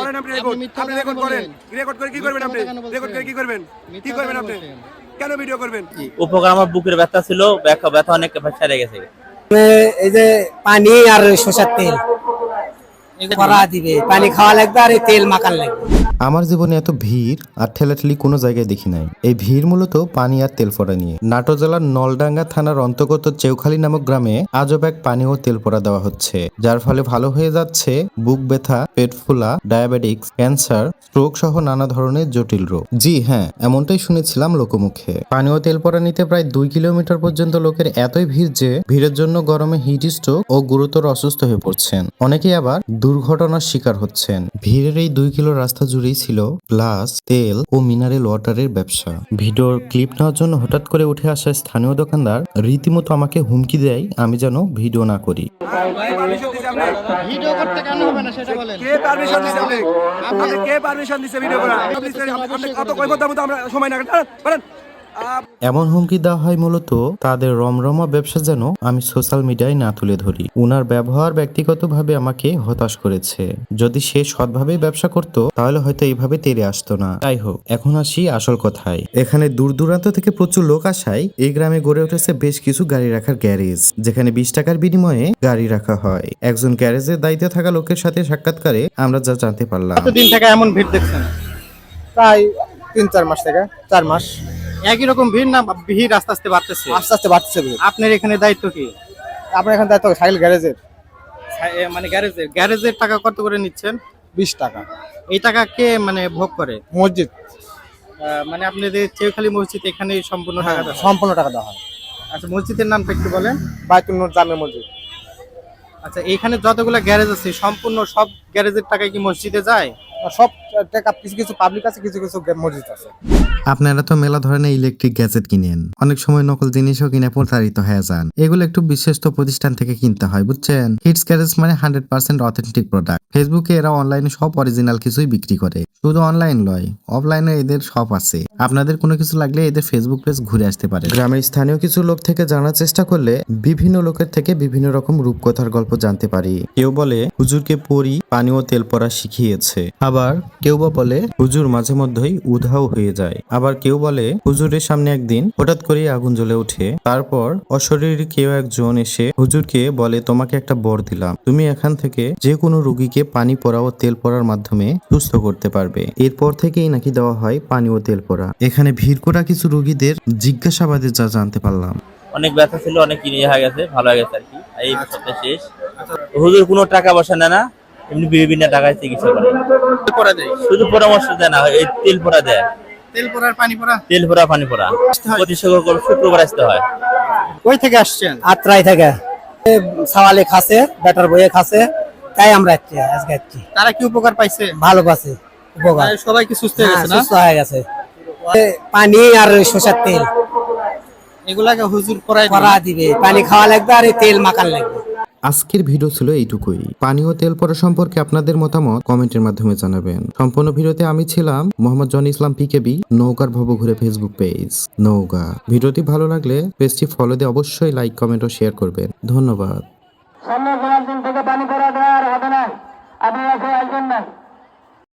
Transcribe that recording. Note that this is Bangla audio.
করেন আপনি রেকর্ড আপনি রেকর্ড করেন। রেকর্ড করে কি করবেন আপনি? কেন রেকর্ড করে কি করবেন? কি করবেন আপনি? কেন ভিডিও করবেন? উপকার আমার বুকের ব্যথা ছিল ব্যথা ব্যথা অনেক সেরে গেছে। এই যে পানি আর সরষের তেল করা দিবে। পানি খাওয়া লাগবে আর এই তেল মাখান লাগবে। আমার জীবনে এত ভিড় আর ঠেলাঠেলি কোনো জায়গায় দেখি নাই। এই ভিড় মূলত পানি আর তেল পড়া নিয়ে। নাটো জেলার নলডাঙ্গা থানার অন্তর্গত চেউখালী নামক গ্রামে আজব এক পানি ও তেল পড়া দেওয়া হচ্ছে, যার ফলে ভালো হয়ে যাচ্ছে বুক ব্যথা, পেট ফুলা, ডায়াবেটিক্স, ক্যান্সার স্ট্রোক সহ নানা ধরনের জটিল রোগ। জি হ্যাঁ এমনটাই শুনেছিলাম লোকমুখে। পানি ও তেল পড়া নিতে প্রায় দুই কিলোমিটার পর্যন্ত লোকের এতই ভিড় যে ভিড়ের জন্য গরমে হিট স্ট্রোক ও গুরুতর অসুস্থ হয়ে পড়ছেন। অনেকেই আবার দুর্ঘটনার শিকার হচ্ছেন। ভিড়ের এই দুই কিলো রাস্তা জুড়েই ছিল গ্লাস তেল ও মিনারেল ওয়াটারের ব্যবসা। ভিডিওর ক্লিপ নেওয়ার জন্য হঠাৎ করে উঠে আসা স্থানীয় দোকানদার রীতিমতো আমাকে হুমকি দেয় আমি যেন ভিডিও না করি। পারমিশন দিছে আপনি ভিডিও করতে কেন হবে না সেটা বলেন। কে পারমিশন দিছে আপনি আপনি কে পারমিশন দিছে ভিডিও করা আপনি আপনি কত কৈফত মতো আমরা সময় না কাটান এমন হুমকি দেওয়া হয় মূলত তাদের রমরমা ব্যবসা যেন আমি সোশ্যাল মিডিয়ায় না তুলে ধরি। উনার ব্যবহার ব্যক্তিগতভাবে আমাকে হতাশ করেছে। যদি সে সৎভাবে ব্যবসা করত তাহলে হয়তো এইভাবে তেরে আসতো না। তাই হোক এখন আসি আসল কথায়। এখানে দূর দূরান্ত থেকে প্রচুর লোক আসায় এই গ্রামে গড়ে উঠেছে বেশ কিছু গাড়ি রাখার গ্যারেজ যেখানে বিশ টাকার বিনিময়ে গাড়ি রাখা হয়। একজন গ্যারেজের দায়িত্বে থাকা লোকের সাথে সাক্ষাৎকারে আমরা যা জানতে পারলাম। কতদিন থেকে এমন ভিড় দেখছেন? প্রায় তিন চার মাস থেকে চার মাস। একই রকম ভিড় না ভিড় আস্তে আস্তে বাড়তেছে? আস্তে আস্তে বাড়তেছে ভিড়। আপনার এখানে দায়িত্ব কি? আপনার এখানে দায়িত্ব সাইকেল গ্যারেজের। মানে গ্যারেজের। গ্যারেজের টাকা কত করে নিচ্ছেন? বিশ টাকা। এই টাকা কে মানে ভোগ করে? মসজিদ। মানে আপনাদের চেউখালী মসজিদ এখানে সম্পূর্ণ টাকা সম্পূর্ণ টাকা দেওয়া হয়। আচ্ছা মসজিদের নামটা একটু বলেন। বাইতুল নূর জামে মসজিদ। আচ্ছা এখানে যতগুলো গ্যারেজ আছে সম্পূর্ণ সব গ্যারেজের টাকা কি মসজিদে যায়? সব টাকা কিছু কিছু পাবলিক আছে কিছু কিছু মসজিদ আছে। আপনারা তো মেলা ধরনের ইলেকট্রিক গ্যাজেট কিনেন। অনেক সময় নকল জিনিসও কিনে প্রতারিত হয়ে যান। এগুলো একটু বিশ্বস্ত প্রতিষ্ঠান থেকে কিনতে হয় বুঝছেন? হিটস গ্যারেজ মানে হান্ড্রেড পার্সেন্ট অথেন্টিক প্রোডাক্ট ফেসবুকে এরা অনলাইনে সব অরিজিনাল কিছুই বিক্রি করে। শুধু অনলাইন লয় অফলাইনে এদের সব আছে। আপনাদের কোনো কিছু লাগলে এদের ফেসবুক পেজ ঘুরে আসতে পারে গ্রামের স্থানীয় কিছু লোক থেকে জানার চেষ্টা করলে বিভিন্ন লোকের থেকে বিভিন্ন রকম রূপকথার গল্প জানতে পারি। কেউ বলে হুজুরকে পরি পানি ও তেল পরা শিখিয়েছে। আবার কেউ বা বলে, হুজুর মাঝে মধ্যেই উধাও হয়ে যায়। আবার কেউ বলে, হুজুরের সামনে একদিন হঠাৎ করেই আগুন জ্বলে ওঠে। তারপর অশরীরী কেউ একজন এসে হুজুরকে বলে, তোমাকে একটা বর দিলাম। তুমি এখান থেকে যে কোনো রোগীকে পানি পড়া ও তেল পড়ার মাধ্যমে সুস্থ করতে পারবে। এরপর থেকেই নাকি দেওয়া হয় পানি ও তেল পড়া। এখানে ভিড় করা কিছু রুগীদের জিজ্ঞাসাবাদে যা জানতে পারলাম। অনেক ব্যথা ছিল, অনেক কিনে হয়ে গেছে, ভালো হয়ে গেছে আর কি। এই সপ্তাহে শেষ। হুজুর কোনো টাকা পয়সা নেয় না। এমনি বিভিন্ন টাকায় চিকিৎসা করে। পড়া দেয়? শুধু পরামর্শ দেয় না এই তেল পড়া দেয়। তেল পড়ার পানি পড়া? তেল পড়া পানি পড়া। প্রতি শুক্রবার আসতে হয়। কই থেকে আসছেন? আত্রাই থেকে। সাওয়ালে খাসে ব্যাটার বইয়ে খাসে তাই আমরা যাচ্ছি আজকে যাচ্ছি তারা কি উপকার পাইছে? ভালো পাচ্ছে উপকার। সবাই কি সুস্থ হয়ে হ্যাঁ, গেছে না? সুস্থ হয়ে গেছে। পানি আর সরষের তেল। এগুলাকে হুজুর পড়ায় করা দিবে। পানি খাওয়া লাগবে আর এই তেল মাখান লাগবে। আজকের ভিডিও ছিল এইটুকুই। পানি ও তেল পড়া সম্পর্কে আপনাদের মতামত কমেন্টের মাধ্যমে জানাবেন। সম্পূর্ণ ভিডিওতে আমি ছিলাম মোহাম্মদ জন ইসলাম পিকেবি নৌকার ভব ঘুরে ফেসবুক পেজ নৌকা ভিডিওটি ভালো লাগলে পেজটি ফলো দিয়ে অবশ্যই লাইক কমেন্ট ও শেয়ার করবেন। ধন্যবাদ।